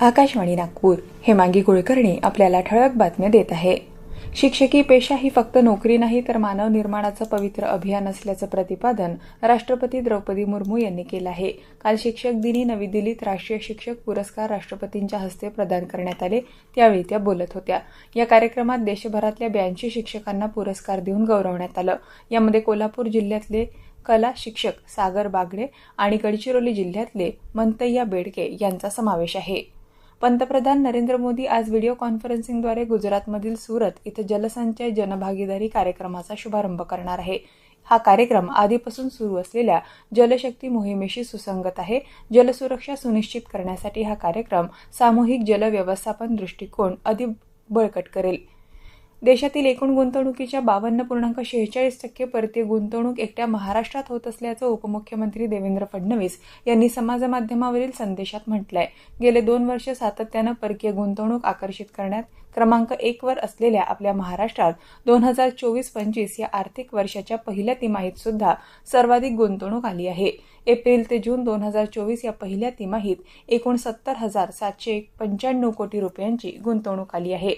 आकाशवाणी नागपूर हेमांगी कुलकर्णी आपल्याला ठळक बातम्या देत आहे. शिक्षकी पेशा ही फक्त नोकरी नाही तर मानव निर्माणाचं पवित्र अभियान असल्याचं प्रतिपादन राष्ट्रपती द्रौपदी मुर्मू यांनी केलं आहे. काल शिक्षक दिनी नवी दिल्लीत राष्ट्रीय शिक्षक पुरस्कार राष्ट्रपतींच्या हस्ते प्रदान करण्यात आले त्यावेळी त्या बोलत होत्या. या कार्यक्रमात देशभरातल्या ब्याऐंशी शिक्षकांना पुरस्कार देऊन गौरवण्यात आलं. यामध्ये कोल्हापूर जिल्ह्यातले कला शिक्षक सागर बागडे आणि गडचिरोली जिल्ह्यातले मंतय्या बेडके यांचा समावेश आहे. पंतप्रधान नरेंद्र मोदी आज व्हिडिओ कॉन्फरन्सिंगद्वारे गुजरातमधील सुरत इथं जलसंचय जनभागीदारी कार्यक्रमाचा शुभारंभ करणार आहे. हा कार्यक्रम आधीपासून सुरू असलेल्या जलशक्ती मोहिमेशी सुसंगत आहे. जलसुरक्षा सुनिश्चित करण्यासाठी हा कार्यक्रम सामूहिक जल व्यवस्थापन दृष्टिकोन अधिक बळकट करेल. देशातील एकूण गुंतवणुकीच्या बावन्न पूर्णांक शेहेचाळीस टक्के परकीय गुंतवणूक एकट्या महाराष्ट्रात होत असल्याचं उपमुख्यमंत्री देवेंद्र फडणवीस यांनी समाजमाध्यमावरील संदेशात म्हटलंय. गेले दोन वर्ष सातत्यानं परकीय गुंतवणूक आकर्षित करण्यात क्रमांक एक वर असलेल्या आपल्या महाराष्ट्रात दोन हजार चोवीस पंचवीस या आर्थिक वर्षाच्या पहिल्या तिमाहीत सुद्धा सर्वाधिक गुंतवणूक आली आहे. एप्रिल ते जून दोन हजार चोवीस या पहिल्या तिमाहीत एकूण सत्तर हजार सातशे पंच्याण्णव कोटी रुपयांची गुंतवणूक आली आहे.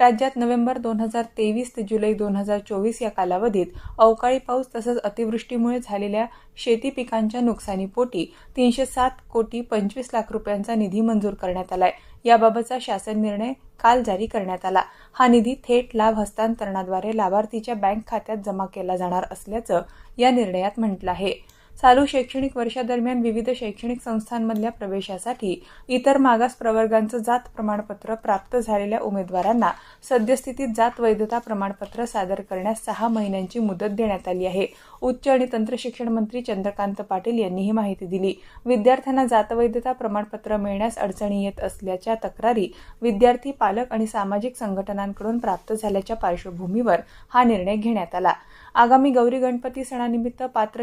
राज्यात नोव्हेंबर दोन हजार तेवीस ते जुलै दोन हजार चोवीस या कालावधीत अवकाळी पाऊस तसंच अतिवृष्टीमुळे झालेल्या शेती पिकांच्या नुकसानीपोटी तीनशे सात कोटी पंचवीस लाख रुपयांचा निधी मंजूर करण्यात आलाय. याबाबतचा शासन निर्णय काल जारी करण्यात आला. हा निधी थेट लाभ हस्तांतरणाद्वारे लाभार्थीच्या बँक खात्यात जमा केला जाणार असल्याचं या निर्णयात म्हटलं आहे. चालू शैक्षणिक वर्षादरम्यान विविध शैक्षणिक संस्थांमधल्या प्रवेशासाठी इतर मागास प्रवर्गांचं जात प्रमाणपत्र प्राप्त झालेल्या उमेदवारांना सद्यस्थितीत जात वैधता प्रमाणपत्र सादर करण्यास सहा महिन्यांची मुदत देण्यात आली आहे. उच्च आणि तंत्रशिक्षण मंत्री चंद्रकांत पाटील यांनी ही माहिती दिली. विद्यार्थ्यांना जातवैधता प्रमाणपत्र मिळण्यास अडचणी येत असल्याच्या तक्रारी विद्यार्थी पालक आणि सामाजिक संघटनांकडून प्राप्त झाल्याच्या पार्श्वभूमीवर हा निर्णय घेण्यात आला. आगामी गौरी गणपती सणानिमित्त पात्र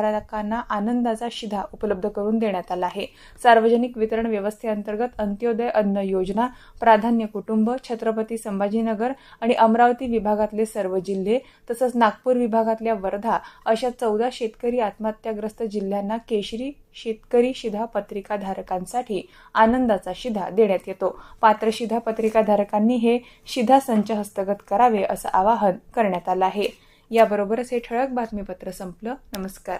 खातेधारकांना आनंदाचा शिधा उपलब्ध करून देण्यात आला आहे. सार्वजनिक वितरण व्यवस्थेअंतर्गत अंत्योदय अन्न योजना प्राधान्य कुटुंब छत्रपती संभाजीनगर आणि अमरावती विभागातले सर्व जिल्हे तसंच नागपूर विभागातल्या वर्धा अशा चौदा शेतकरी आत्महत्याग्रस्त जिल्ह्यांना केशरी शेतकरी शिधा पत्रिकाधारकांसाठी आनंदाचा शिधा देण्यात येतो. पात्र शिधा पत्रिकाधारकांनी हे शिधा संच हस्तगत करावे असं आवाहन करण्यात आलं आहे. याबरोबरच हे ठळक बातमीपत्र संपलं. नमस्कार.